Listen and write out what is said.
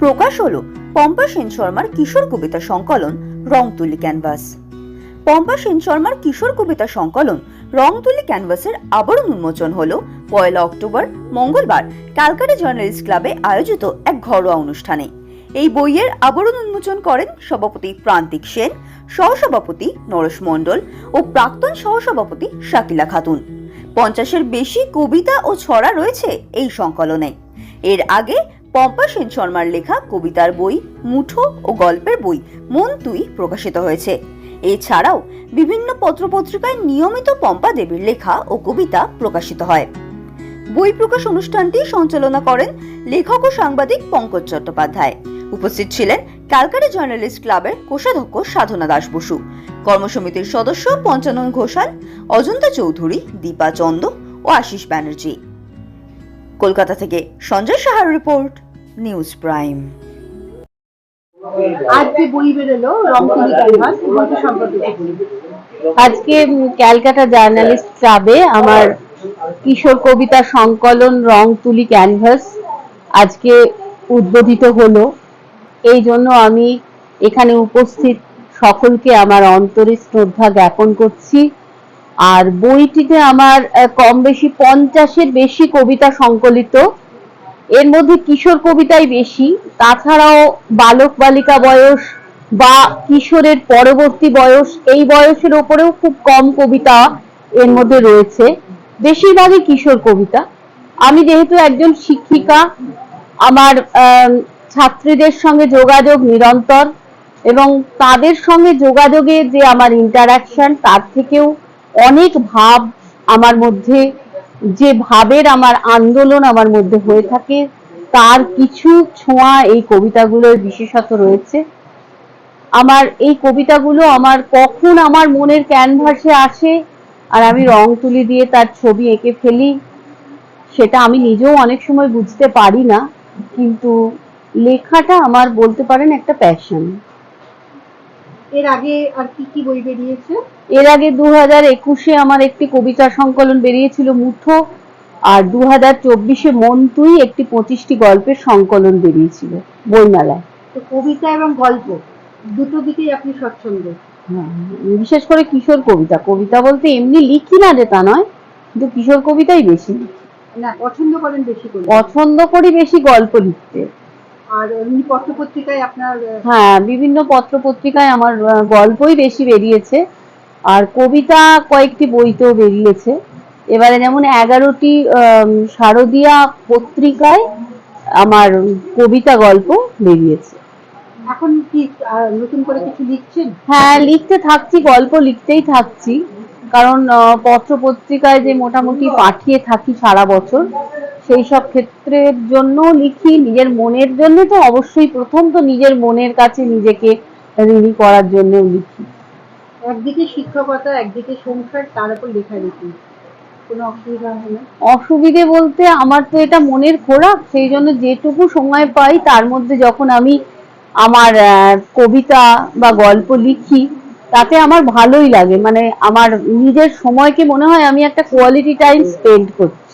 প্রকাশ হলো পম্পা সেন শর্মার কিশোর কবিতা সংকলন রং তুলি ক্যানভাস। পম্পা সেন শর্মার কিশোর কবিতা সংকলন রং তুলি ক্যানভাসের আবরণ উন্মোচন হল পয়লা অক্টোবর, মঙ্গলবার, ক্যালকাটা জার্নালিস্ট ক্লাবে আয়োজিত এক ঘরোয়া অনুষ্ঠানে। এই বইয়ের আবরণ উন্মোচন করেন সভাপতি প্রান্তিক সেন, সহসভাপতি নরেশ মণ্ডল ও প্রাক্তন সহসভাপতি শাকিলা খাতুন। পঞ্চাশের বেশি কবিতা ও ছড়া রয়েছে এই সংকলনে। এর আগে পম্পা সেন শর্মার লেখা, কবিতার বই, মুঠো ও গল্পের বই মন তুই প্রকাশিত হয়েছে। এছাড়াও বিভিন্ন পত্রপত্রিকায় নিয়মিত পম্পা দেবীর লেখা ও কবিতা প্রকাশিত হয়। বই প্রকাশ অনুষ্ঠানটি সঞ্চালনা করেন লেখক ও সাংবাদিক পঙ্কজ চট্টোপাধ্যায়। উপস্থিত ছিলেন ক্যালকাটা জার্নালিস্ট ক্লাবের কোষাধ্যক্ষ সাধনা দাস বসু। কর্মসমিতির সদস্য পঞ্চানন ঘোষাল, অজন্তা চৌধুরী, দীপা চন্দ ও আশিস ব্যানার্জি। কলকাতা থেকে সঞ্জয় সাহার রিপোর্ট। News prime. আজ যে বই বেরোলো রংতুলি ক্যানভাস বইটি সম্পর্কে বলুন। আজকে ক্যালকাটা জার্নালিস্ট ক্লাবে আমার কিশোর কবিতা সংকলন রং তুলি ক্যানভাস আজকে উদ্বোধিত হলো। এই জন্য আমি এখানে উপস্থিত সকলকে আমার অন্তরে শ্রদ্ধা জ্ঞাপন করছি। আর বইটিতে আমার কম বেশি পঞ্চাশের বেশি কবিতা সংকলিত। এর মধ্যে কিশোর কবিতাই বেশি। তাছাড়াও বালক বালিকা বয়স বা কিশোরের পরবর্তী বয়স, এই বয়সের ওপরেও খুব কম কবিতা এর মধ্যে রয়েছে। বেশিরভাগই কিশোর কবিতা। আমি যেহেতু একজন শিক্ষিকা, আমার ছাত্রীদের সঙ্গে যোগাযোগ নিরন্তর এবং তাদের সঙ্গে যোগাযোগে যে আমার ইন্টারাকশন তার থেকেও অনেক ভাব আমার মধ্যে যে ভাবের আমার আন্দোলন আমার মধ্যে হয়ে থাকে, তার কিছু ছোঁয়া এই কবিতাগুলোর বিশেষত রয়েছে। আমার এই কবিতাগুলো আমার কখন আমার মনের ক্যানভাসে আসে আর আমি রং তুলি দিয়ে তার ছবি এঁকে ফেলি, সেটা আমি নিজেও অনেক সময় বুঝতে পারি না, কিন্তু লেখাটা আমার বলতে পারেন একটা প্যাশন এর আগে আর কি কি বই বেরিয়েছে? এর আগে দু হাজার একুশে আমার একটি কবিতা সংকলন বেরিয়েছিল মুঠো। আর দু হাজার চব্বিশে মন তুই একটি পঁচিশটি গল্পের সংকলন বেরিয়েছিল বইমেলায়। তো কবিতা এবং গল্প দুটো দিকেই আপনি স্বচ্ছন্দ। হ্যাঁ, বিশেষ করে কিশোর কবিতা। কবিতা বলতে এমনি লিখি না যে তা নয় কিন্তু কিশোর কবিতাই বেশি না পছন্দ করেন বেশি পছন্দ করি বেশি গল্প লিখতে। আর এমনি পত্রপত্রিকায় আপনার হ্যাঁ বিভিন্ন পত্র পত্রিকায় আমার গল্পই বেশি বেরিয়েছে। আর কবিতা কয়েকটি বইতেও বেরিয়েছে। এবারে যেমন এগারোটি শারদীয়া পত্রিকায় আমার কবিতা গল্প বেরিয়েছে। এখন কি নতুন করে কিছু লিখছেন? হ্যাঁ লিখতে থাকছি গল্প লিখতেই থাকছি। কারণ পত্র পত্রিকায় যে মোটামুটি পাঠিয়ে থাকি সারা বছর সেই সব ক্ষেত্রের জন্য লিখি নিজের মনের জন্য তো অবশ্যই প্রথম তো নিজের মনের কাছে নিজেকে ঋণী করার জন্য লিখি। একদিকে শিক্ষকতা একদিকে সংসার তার উপর লেখালেখি। কোনো অসুবিধা হয় না? অসুবিধে বলতে আমার তো এটা মনের খোরাক সেই জন্য যেটুকু সময় পাই তার মধ্যে যখন আমি আমার কবিতা বা গল্প লিখি তাতে আমার ভালোই লাগে। মানে আমার নিজের সময়কে মনে হয় আমি একটা কোয়ালিটি টাইম স্পেন্ড করছি।